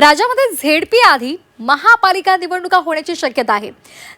राज्यामध्ये झेडपी आधी महापालिका निवडणुका होण्याची शक्यता आहे.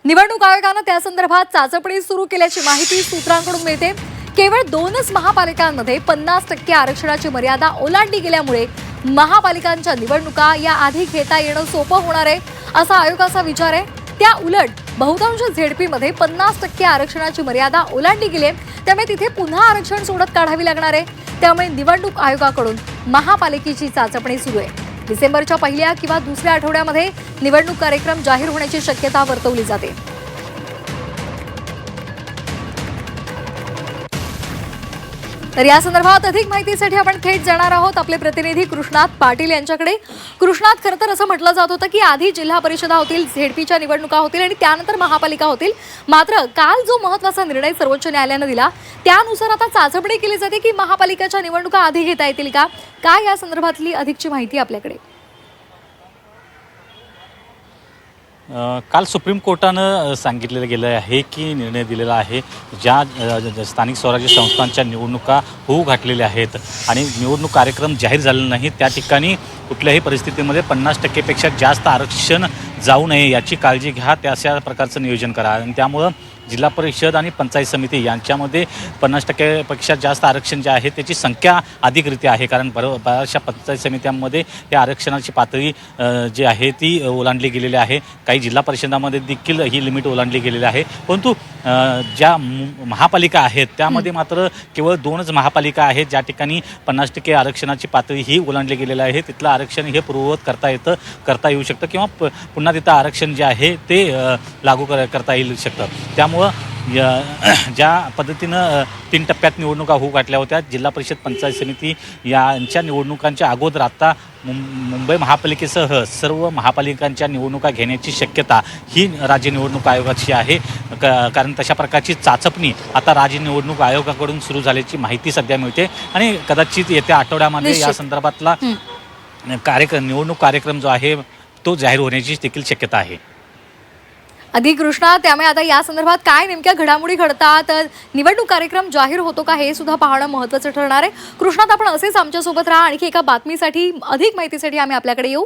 निवडणूक आयोगानं त्या संदर्भात चाचपणी सुरू केल्याची माहिती सूत्रांकडून मिळते. केवळ दोनच महापालिकांमध्ये पन्नास टक्के आरक्षणाची मर्यादा ओलांडली गेल्यामुळे महापालिकांच्या निवडणुका या आधी घेता येणं सोपं होणार आहे असा आयोगाचा विचार आहे. त्या उलट बहुतांश झेडपीमध्ये पन्नास टक्के आरक्षणाची मर्यादा ओलांडली गेली आहे. त्यामुळे तिथे पुन्हा आरक्षण सोडत काढावी लागणार आहे. त्यामुळे निवडणूक आयोगाकडून महापालिकेची चाचपणी सुरू आहे. डिसेंबरच्या पहिल्या किंवा दुसऱ्या आठवड्यामध्ये निवडणूक कार्यक्रम जाहीर होण्याची शक्यता वर्तवली जाते. तर या संदर्भात अधिक माहितीसाठी आपण थेट जाणार आहोत. आपले प्रतिनिधी कृष्णात पाटील यांच्याकडे. कृष्णात खरं तर असं म्हटलं जात होतं की आधी जिल्हा परिषदा होतील झेडपीच्या निवडणुका होतील आणि त्यानंतर महापालिका होतील. मात्र काल जो महत्त्वाचा निर्णय सर्वोच्च न्यायालयानं दिला त्यानुसार आता चाचपणी केली जाते की महापालिकेच्या निवडणुका आधी घेता येतील का? काय या संदर्भातली अधिकची माहिती आपल्याकडे? काल सुप्रीम कोर्टानं सांगितलेलं गेलं आहे की निर्णय दिलेला आहे ज्या ज- स्थानिक स्वराज्य संस्थांच्या निवडणुका होऊ घातलेल्या आहेत आणि निवडणूक कार्यक्रम जाहीर झालेला नाही त्या ठिकाणी कुठल्याही परिस्थितीमध्ये पन्नास टक्केपेक्षा जास्त आरक्षण जाऊ नये याची काळजी घ्या त्या अशा प्रकारचं नियोजन करा. आणि त्यामुळं जिल्हा परिषद आणि पंचायत समिती यांच्यामध्ये पन्नास टक्केपेक्षा जास्त आरक्षण जे आहे त्याची संख्या अधिकरित्या आहे. कारण बरो बऱ्याचशा पंचायत समित्यांमध्ये या आरक्षणाची पातळी जी आहे ती ओलांडली गेलेली आहे. काही जिल्हा परिषदामध्ये देखील ही लिमिट ओलांडली गेलेली आहे. परंतु ज्या महापालिका आहेत त्यामध्ये मात्र केवळ दोनच महापालिका आहेत. ज्या ठिकाणी पन्नास टक्के आरक्षणाची पातळी ही ओलांडली गेलेली आहे. तिथलं आरक्षण हे पूर्ववत करता येतं करता येऊ शकतं किंवा प- पुन्हा तिथं आरक्षण जे आहे ते लागू कर करता येऊ शकतं. त्यामुळं या- ज्या पद्धतीनं तीन टप्प्यात निवडणुका होऊ घातल्या होत्या जिल्हा परिषद पंचायत समिती यांच्या निवडणुकांच्या अगोदर आता मुंबई महापालिकेसह सर्व महापालिकांच्या निवडणुका घेण्याची शक्यता ही राज्य निवडणूक आयोगाची आहे क- कारण तशा प्रकारची चाचपणी आता राज्य निवडणूक आयोगाकडून सुरू झाल्याची माहिती सध्या मिळते आणि कदाचित येत्या आठवड्यामध्ये या. संदर्भातला. कार्यक्रम निवडणूक कार्यक्रम जो आहे तो जाहीर होण्याची देखील शक्यता आहे अधिक कृष्णा त्यामुळे आता या संदर्भात काय नेमक्या घडामोडी घडतात निवडणूक कार्यक्रम जाहीर होतो का हे सुद्धा पाहणं महत्त्वाचं ठरणार आहे. कृष्णात आपण असेच आमच्यासोबत राहा आणखी एका बातमीसाठी अधिक माहितीसाठी आम्ही आपल्याकडे येऊ.